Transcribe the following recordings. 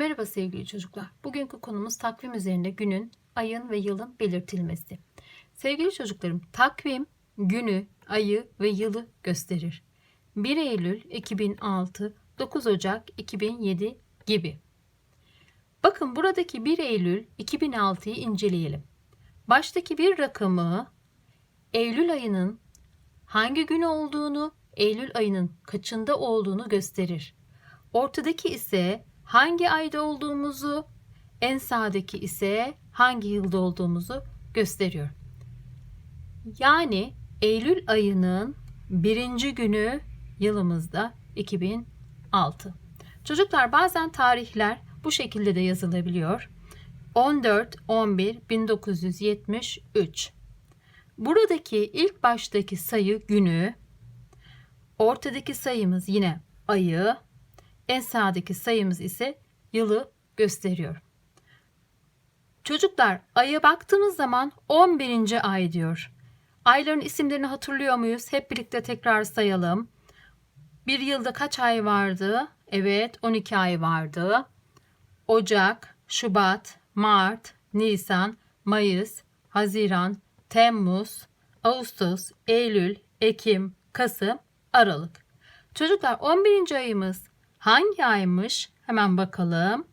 Merhaba sevgili çocuklar. Bugünkü konumuz takvim üzerinde günün, ayın ve yılın belirtilmesi. Sevgili çocuklarım, takvim günü, ayı ve yılı gösterir. 1 Eylül 2006, 9 Ocak 2007 gibi. Bakın buradaki 1 Eylül 2006'yı inceleyelim. Baştaki bir rakamı Eylül ayının hangi günü olduğunu, Eylül ayının kaçında olduğunu gösterir. Ortadaki ise hangi ayda olduğumuzu, en sağdaki ise hangi yılda olduğumuzu gösteriyor. Yani Eylül ayının birinci günü yılımızda 2006. Çocuklar bazen tarihler bu şekilde de yazılabiliyor. 14 11 1973. Buradaki ilk baştaki sayı günü, ortadaki sayımız yine ayı, en sağdaki sayımız ise yılı gösteriyor. Çocuklar aya baktığımız zaman 11. ay diyor. Ayların isimlerini hatırlıyor muyuz? Hep birlikte tekrar sayalım. Bir yılda kaç ay vardı? Evet 12 ay vardı. Ocak, Şubat, Mart, Nisan, Mayıs, Haziran, Temmuz, Ağustos, Eylül, Ekim, Kasım, Aralık. Çocuklar 11. ayımız hangi aymış? Hemen bakalım.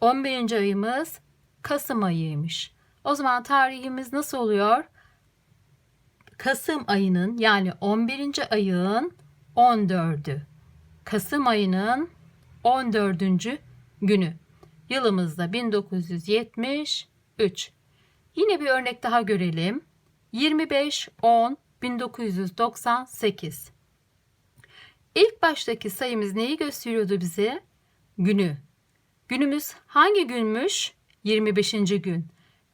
11. ayımız Kasım ayıymış. O zaman tarihimiz nasıl oluyor? Kasım ayının yani 11. ayın 14'ü. Kasım ayının 14. günü. Yılımızda 1973. Yine bir örnek daha görelim. 25 10 1998. İlk baştaki sayımız neyi gösteriyordu bize? Günü. Günümüz hangi günmüş? 25. gün.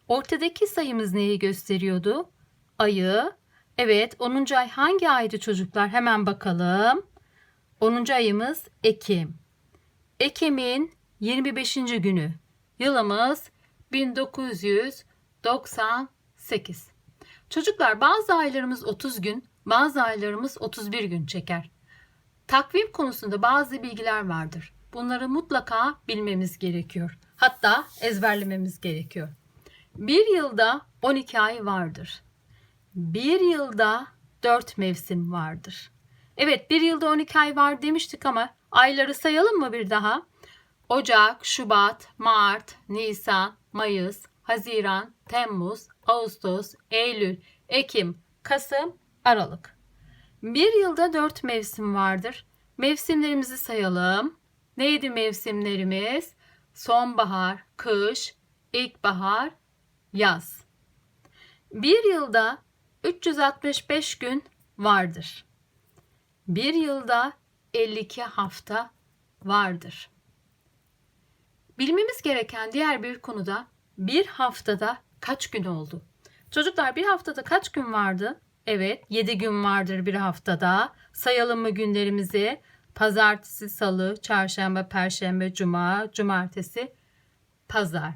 Ortadaki sayımız neyi gösteriyordu? Ayı. Evet 10. ay hangi aydı çocuklar? Hemen bakalım. 10. ayımız Ekim. Ekim'in 25. günü. Yılımız 1998. Çocuklar bazı aylarımız 30 gün, bazı aylarımız 31 gün çeker. Takvim konusunda bazı bilgiler vardır. Bunları mutlaka bilmemiz gerekiyor. Hatta ezberlememiz gerekiyor. Bir yılda 12 ay vardır. Bir yılda 4 mevsim vardır. Evet bir yılda 12 ay var demiştik ama ayları sayalım mı bir daha? Ocak, Şubat, Mart, Nisan, Mayıs, Haziran, Temmuz, Ağustos, Eylül, Ekim, Kasım, Aralık. Bir yılda dört mevsim vardır. Mevsimlerimizi sayalım. Neydi mevsimlerimiz? Sonbahar, kış, ilkbahar, yaz. Bir yılda 365 gün vardır. Bir yılda 52 hafta vardır. Bilmemiz gereken diğer bir konuda bir haftada kaç gün oldu? Çocuklar bir haftada kaç gün vardı? Evet 7 gün vardır bir haftada. Sayalım mı günlerimizi? Pazartesi, salı, çarşamba, perşembe, cuma, cumartesi, pazar.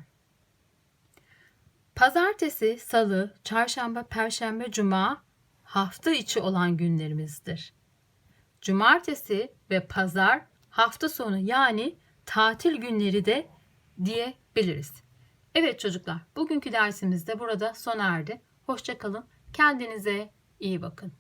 Pazartesi, salı, çarşamba, perşembe, cuma hafta içi olan günlerimizdir. Cumartesi ve pazar hafta sonu yani tatil günleri de diyebiliriz. Evet çocuklar, bugünkü dersimiz de burada sona erdi. Hoşçakalın. Kendinize iyi bakın.